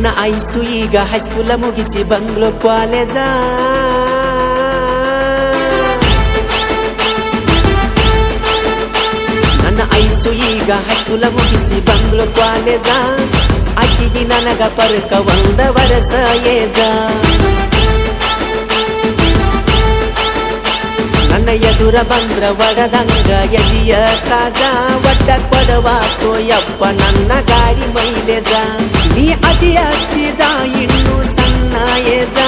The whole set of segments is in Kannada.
ನನ್ನ ಐಸು ಈಗ ಹೈಸ್ಕೂಲ ಮುಗಿಸಿ ಬಂಗ್ಲೋ ಕಾಲೇಜ ನನ್ನ ಐಸು ಈಗ ಹೈಸ್ಕೂಲ ಮುಗಿಸಿ ಬಂಗ್ಲೋ ಕಾಲೇಜ ಅಕ್ಕಿಗೆ ನನಗ ಪರ್ಕ ಒಂದ ವರಸ ಏಜ. ಎದುರ ಬಂದ್ರ ಒಡದಂಗ ಎದಿಯ ತಾಜ ಒಡ್ಡ ಕೊಡವಾಕೋ ಯಪ್ಪ ನನ್ನ ಗಾಡಿ ಮೈಲೆದ ನೀ ಅತಿ ಹಚ್ಚಿದ ಇನ್ನು ಸಣ್ಣಯೇದ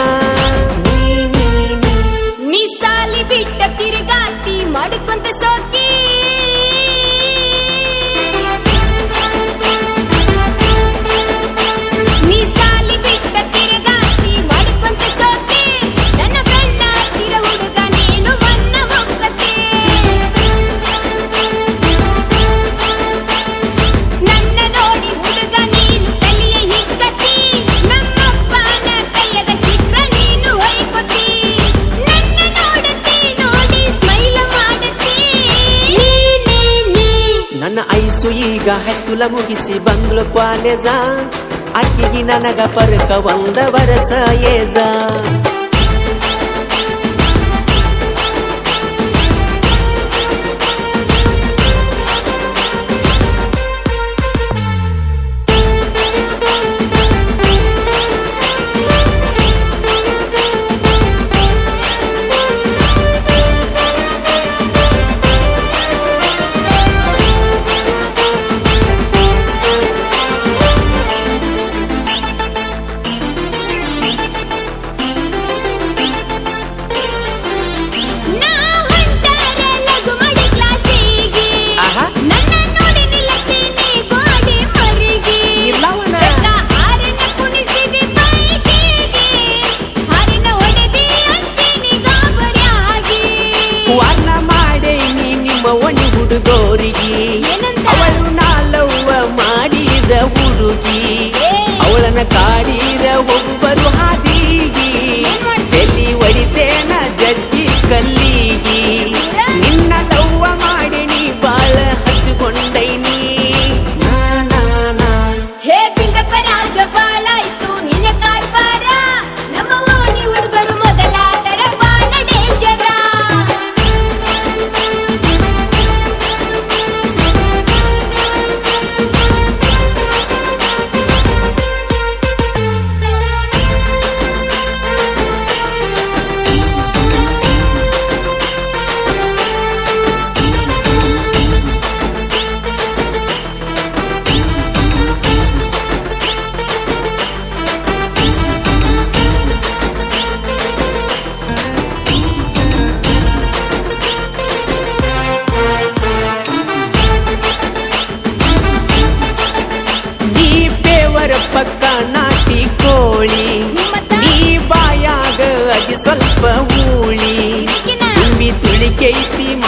ಐಸು ಈಗ ಹೈಸ್ಕೂಲ ಮುಗಿಸಿ ಬಂಗ್ಲು ಕಾಲೇಜ ಅಕ್ಕಿಗಿ ನನಗ ಪರ್ಕ ಒಂದ ವರಸ ಏಜ காடி safety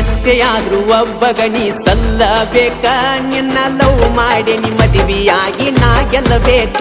ಎಷ್ಟೇ ಆದ್ರೂ ಒಬ್ಬ ಗಣಿ ಸಲ್ಲಬೇಕ? ನಿನ್ನ ಲವ್ ಮಾಡಿ ಮದುವೆಯಾಗಿ ನಾ ಗೆಲ್ಲಬೇಕ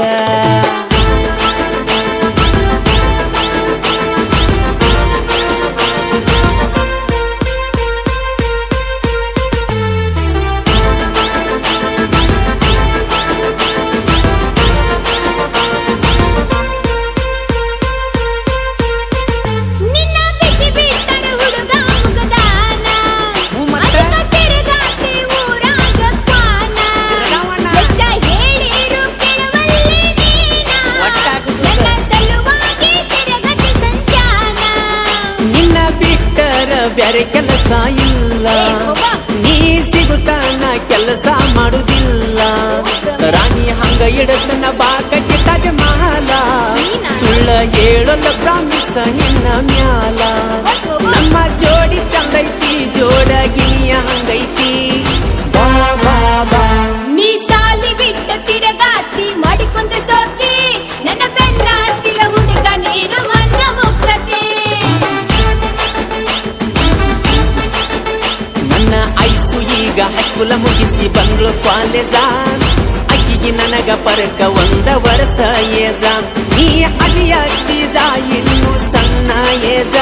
ಬೇರೆ ಕೆಲಸ ಇಲ್ಲ. ನೀ ಸಿಗುತ್ತಾನ ಕೆಲಸ ಮಾಡುದಿಲ್ಲ. ರಾಣಿ ಹಂಗ ಇಡತನ ಬಾಕಟ್ಟಿ ತಾಜ ಮಾಲ ಸುಳ್ಳ ಹೇಳಲ್ಲ ಪ್ರಾಮಿಸ ಮ್ಯಾಲ. ಹೈಸ್ಕೂಲ ಮುಗಿಸಿ ಬಂಗ್ಲು ಕಾಲೇಜ ಅಕ್ಕಿಗೆ ನನಗ ಪರಕ ಒಂದ ವರ್ಷ ಏಜ ನೀ ಅದಿಯ ಚೀಜ ಇನ್ನು ಸಣ್ಣ ಏಜ